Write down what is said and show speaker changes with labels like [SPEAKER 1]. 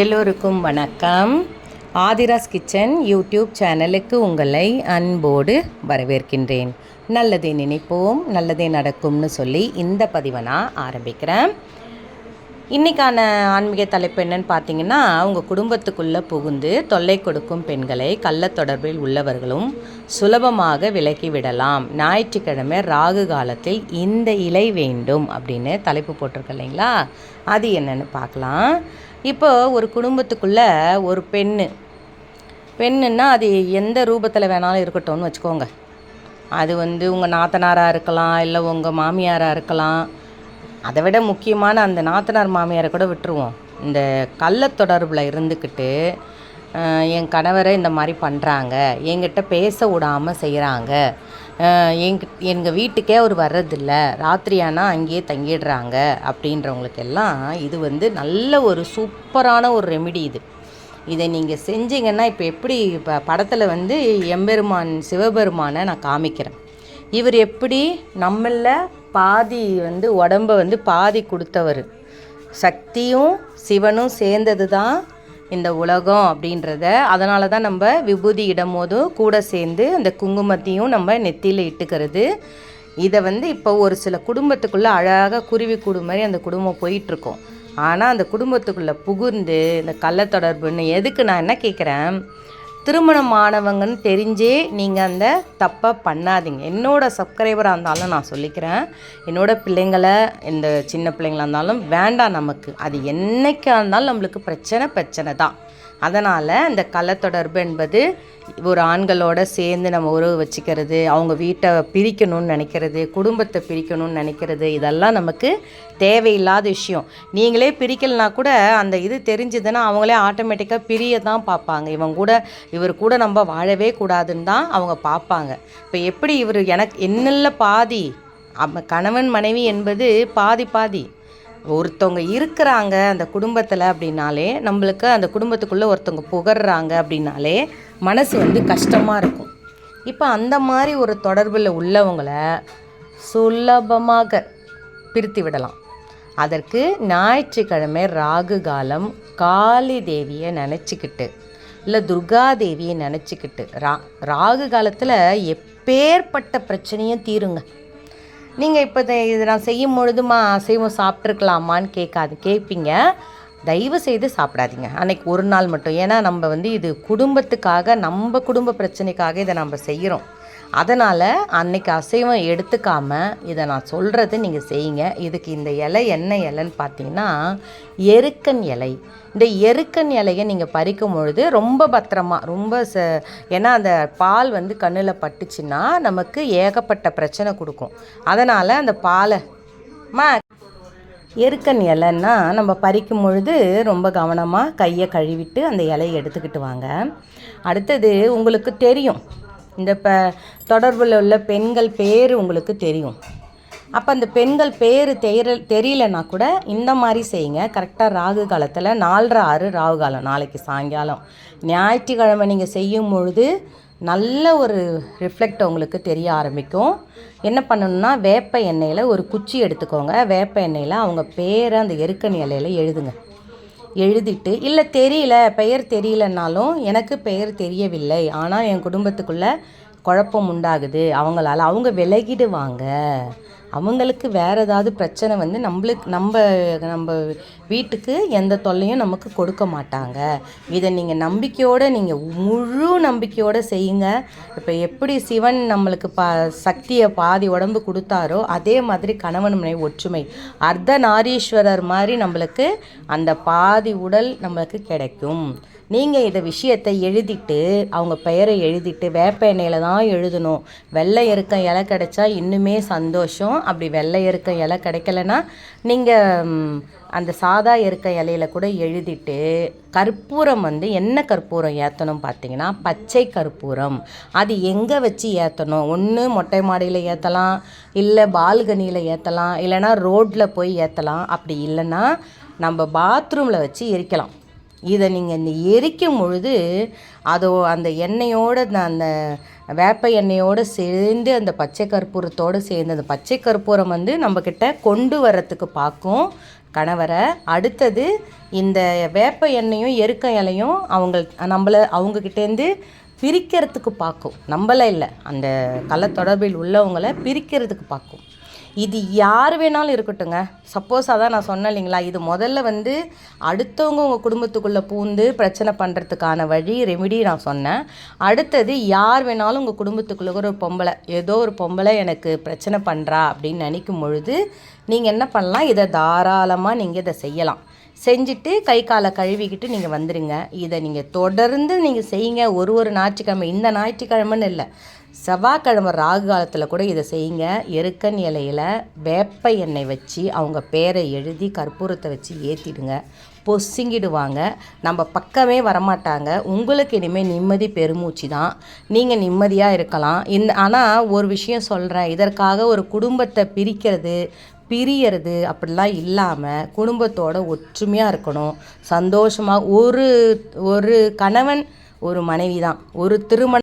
[SPEAKER 1] எல்லோருக்கும் வணக்கம். Aadhira's kitchen YouTube சேனலுக்கு உங்களை அன்போடு வரவேற்கின்றேன். நல்லதே நினைப்போம் நல்லதே நடக்கும்னு சொல்லி இந்த பதிவை நான் ஆரம்பிக்கிறேன். இன்றைக்கான ஆன்மீக தலைப்பு என்னன்னு பார்த்தீங்கன்னா உங்கள் குடும்பத்துக்குள்ளே புகுந்து தொல்லை கொடுக்கும் பெண்களை கள்ள தொடர்பில் உள்ளவர்களும் சுலபமாக விலக்கி விடலாம். ஞாயிற்றுக்கிழமை ராகு காலத்தில் இந்த இலை வேண்டும் அப்படின்னு தலைப்பு போட்டிருக்க இல்லைங்களா? அது என்னென்னு பார்க்கலாம். இப்போ ஒரு குடும்பத்துக்குள்ளே ஒரு பெண்ணு. பெண்ணுன்னா அது எந்த ரூபத்தில் வேணாலும் இருக்கட்டும்னு வச்சுக்கோங்க. அது வந்து உங்கள் நாத்தனாராக இருக்கலாம் இல்லை உங்கள் மாமியாராக இருக்கலாம். அதை விட முக்கியமான அந்த நாத்தனார் மாமியாரை கூட விட்டுருவோம். இந்த கள்ள தொடர்பில் இருந்துக்கிட்டு என் கணவரை இந்த மாதிரி பண்ணுறாங்க என்கிட்ட பேச விடாமல் செய்கிறாங்க எங்க எங்கள் வீட்டுக்கே அவர் வர்றதில்ல. ராத்திரியானா அங்கேயே தங்கிடுறாங்க அப்படின்றவங்களுக்கு எல்லாம் இது வந்து நல்ல ஒரு சூப்பரான ஒரு ரெமிடி இது. இதை நீங்கள் செஞ்சீங்கன்னா இப்போ எப்படி இப்போ படத்தில் வந்து எம்பெருமான் சிவபெருமானை நான் காமிக்கிறேன். இவர் எப்படி நம்மள பாதி வந்து உடம்ப வந்து பாதி கொடுத்தவர். சக்தியும் சிவனும் சேர்ந்தது தான் இந்த உலகம் அப்படின்றத அதனால தான் நம்ம விபூதி இடும்போதும் கூட சேர்ந்து அந்த குங்குமத்தையும் நம்ம நெத்தியில் இட்டுக்கிறது. இதை வந்து இப்போ ஒரு சில குடும்பத்துக்குள்ளே அழகாக குருவி கூடு மாதிரி அந்த குடும்பம் போயிட்டுருக்கோம். ஆனால் அந்த குடும்பத்துக்குள்ளே புகுந்து இந்த கள்ள தொடர்புன்னு எதுக்கு நான் என்ன கேட்குறேன் திருமணமானவங்கன்னு தெரிஞ்சே நீங்கள் அந்த தப்பை பண்ணாதீங்க. என்னோட சப்ஸ்கிரைபராக இருந்தாலும் நான் சொல்லிக்கிறேன். என்னோட பிள்ளைங்களை இந்த சின்ன பிள்ளைங்களா இருந்தாலும் வேண்டாம் நமக்கு. அது என்னைக்காக இருந்தாலும் நம்மளுக்கு பிரச்சனை பிரச்சனை தான் அதனால் இந்த கள்ளத்தொடர்பு என்பது ஒரு ஆண்களோட சேர்ந்து நம்ம உறவு வச்சுக்கிறது அவங்க வீட்டை பிரிக்கணும்னு நினைக்கிறது குடும்பத்தை பிரிக்கணும்னு நினைக்கிறது இதெல்லாம் நமக்கு தேவையில்லாத விஷயம். நீங்களே பிரிக்கலனா கூட அந்த இது தெரிஞ்சதுன்னா அவங்களே ஆட்டோமேட்டிக்காக பிரிய தான் பார்ப்பாங்க. இவங்க கூட இவர் கூட நம்ம வாழவே கூடாதுன்னு தான் அவங்க பார்ப்பாங்க. இப்போ எப்படி இவர் எனக்கு என்னில் பாதி அவ கணவன் மனைவி என்பது பாதி பாதி. ஒருத்தவங்க இருக்கிறாங்க அந்த குடும்பத்தில் அப்படின்னாலே நம்மளுக்கு அந்த குடும்பத்துக்குள்ளே ஒருத்தவங்க புகர்றாங்க அப்படின்னாலே மனசு வந்து கஷ்டமாக இருக்கும். இப்போ அந்த மாதிரி ஒரு தொடர்பில் உள்ளவங்களை சுலபமாக பிரித்து விடலாம். அதற்கு ஞாயிற்றுக்கிழமை ராகு காலம் காளி தேவியை நினச்சிக்கிட்டு இல்லை துர்கா தேவியை நினச்சிக்கிட்டு ரா ராகு காலத்தில் எப்பேற்பட்ட பிரச்சனையும் தீருங்க. நீங்கள் இப்போ இதை- இது நான் செய்யும் பொழுதுமா அசைவம் சாப்பிட்ருக்கலாமான்னு கேட்காது. கேட்பீங்க தயவு செய்து சாப்பிடாதீங்க. அன்னைக்கு ஒரு நாள் மட்டும். ஏன்னா நம்ம வந்து இது குடும்பத்துக்காக நம்ம குடும்ப பிரச்சனைக்காக இதை நம்ம செய்கிறோம் அதனால் அன்னைக்கு அசைவம் எடுத்துக்காம இதை நான் சொல்கிறது நீங்கள் செய்யுங்க. இதுக்கு இந்த இலை என்ன இலைன்னு பார்த்தீங்கன்னா எருக்கன் இலை. இந்த எருக்கன் இலையை நீங்கள் பறிக்கும் பொழுது ரொம்ப பத்திரமா ரொம்ப ச ஏன்னா அந்த பால் வந்து கண்ணில் பட்டுச்சுன்னா நமக்கு ஏகப்பட்ட பிரச்சனை கொடுக்கும். அதனால் அந்த பாலை மா எருக்கன் இலைன்னா நம்ம பறிக்கும் பொழுது ரொம்ப கவனமாக கையை கழுவிட்டு அந்த இலையை எடுத்துக்கிட்டு வாங்க. அடுத்தது உங்களுக்கு தெரியும். இந்த இப்போ தொடர்பில் உள்ள பெண்கள் பேர் உங்களுக்கு தெரியும். அப்போ அந்த பெண்கள் பேர் தெரியல தெரியலனா கூட இந்த மாதிரி செய்யுங்க. கரெக்டாக ராகு காலத்தில் நாலரை ஆறு ராகு காலம் நாளைக்கு சாயங்காலம். ஞாயிற்றுக்கிழமை நீங்கள் செய்யும் பொழுது நல்ல ஒரு ரிஃப்ளெக்ட் உங்களுக்கு தெரிய ஆரம்பிக்கும். என்ன பண்ணணும்னா வேப்ப எண்ணெயில் ஒரு குச்சி எடுத்துக்கோங்க. வேப்ப எண்ணெயில் அவங்க பேரை அந்த எருக்கணி இலையில எழுதுங்க. எழுதிட்டு இல்லை தெரியல பெயர் தெரியலனாலும் எனக்கு பெயர் தெரியவில்லை. ஆனால் என் குடும்பத்துக்குள்ளே குழப்பம் உண்டாகுது. அவங்களால அவங்க விலகிடுவாங்க. அவங்களுக்கு வேறு ஏதாவது பிரச்சனை வந்து நம்மளுக்கு நம்ம நம்ம வீட்டுக்கு எந்த தொல்லையும் நமக்கு கொடுக்க மாட்டாங்க. இதை நீங்கள் நம்பிக்கையோடு நீங்கள் முழு நம்பிக்கையோடு செய்யுங்க. இப்போ எப்படி சிவன் நம்மளுக்கு பா சக்தியை பாதி உடம்பு கொடுத்தாரோ அதே மாதிரி கணவன் மனை ஒற்றுமை. அர்த்த நாரீஸ்வரர் மாதிரி நம்மளுக்கு அந்த பாதி உடல் நம்மளுக்கு கிடைக்கும். நீங்கள் இதை விஷயத்தை எழுதிட்டு அவங்க பெயரை எழுதிட்டு வேப்ப எண்ணெயில் தான் எழுதணும். வெள்ளை இருக்க இலை கிடைச்சா இன்னுமே சந்தோஷம். அப்படி வெள்ளை இருக்க இலை கிடைக்கலனா நீங்கள் அந்த சாதா இருக்க இலையில கூட எழுதிட்டு கற்பூரம் வந்து என்ன கற்பூரம் ஏற்றணும் பார்த்தீங்கன்னா பச்சை கற்பூரம். அது எங்கே வச்சு ஏற்றணும் ஒன்று மொட்டை மாடியில் ஏற்றலாம் இல்லை பால்கனியில் ஏற்றலாம் இல்லைன்னா ரோட்டில் போய் ஏற்றலாம் அப்படி இல்லைன்னா நம்ம பாத்ரூமில் வச்சு எரிக்கலாம். இதை நீங்கள் இந்த எரிக்கும் பொழுது அதோ அந்த எண்ணெயோடு அந்த வேப்ப எண்ணெயோடு சேர்ந்து அந்த பச்சை கற்பூரத்தோடு சேர்ந்து அந்த பச்சை கற்பூரம் வந்து நம்மக்கிட்ட கொண்டு வரத்துக்கு பார்க்கும் கணவரை. அடுத்தது இந்த வேப்ப எண்ணெயும் எருக்க இலையும் அவங்க நம்மளை அவங்கக்கிட்டேருந்து பிரிக்கிறதுக்கு பார்க்கும். நம்மள இல்லை அந்த கலை தொடர்பில் உள்ளவங்களை பிரிக்கிறதுக்கு பார்க்கும். இது யார் வேணாலும் இருக்கட்டுங்க. சப்போஸ் அதான் நான் சொன்னேன் இல்லைங்களா இது முதல்ல வந்து அடுத்தவங்க உங்கள் குடும்பத்துக்குள்ளே பூந்து பிரச்சனை பண்ணுறதுக்கான வழி ரெமிடி நான் சொன்னேன். அடுத்தது யார் வேணாலும் உங்கள் குடும்பத்துக்குள்ளே ஒரு பொம்பளை ஏதோ ஒரு பொம்பளை எனக்கு பிரச்சனை பண்ணுறா அப்படின்னு நினைக்கும் பொழுது நீங்கள் என்ன பண்ணலாம்? இதை தாராளமாக நீங்கள் இதை செய்யலாம். செஞ்சுட்டு கை காலை கழுவிக்கிட்டு நீங்கள் வந்துடுங்க இதை நீங்கள் தொடர்ந்து நீங்கள் செய்யுங்க. ஒரு ஒரு ஞாயிற்றுக்கிழமை இந்த ஞாயிற்றுக்கிழமைன்னு இல்லை. செவ்வாய்க்கிழமை ராகு காலத்தில் கூட இதை செய்யுங்க. எருக்கன் இலையில் வேப்ப எண்ணெய் வச்சு அவங்க பேரை எழுதி கற்பூரத்தை வச்சு ஏற்றிடுங்க பொசுங்கிடுவாங்க. நம்ம பக்கமே வரமாட்டாங்க. உங்களுக்கு இனிமேல் நிம்மதி பெருமூச்சு தான். நீங்கள் நிம்மதியாக இருக்கலாம். இந்த ஆனால் ஒரு விஷயம் சொல்கிறேன் இதற்காக ஒரு குடும்பத்தை பிரிக்கிறது பிரியறது அப்படிலாம் இல்லாமல் குடும்பத்தோட ஒற்றுமையாக இருக்கணும். சந்தோஷமாக ஒரு ஒரு கணவன் ஒரு மனைவி தான். ஒரு திருமணம்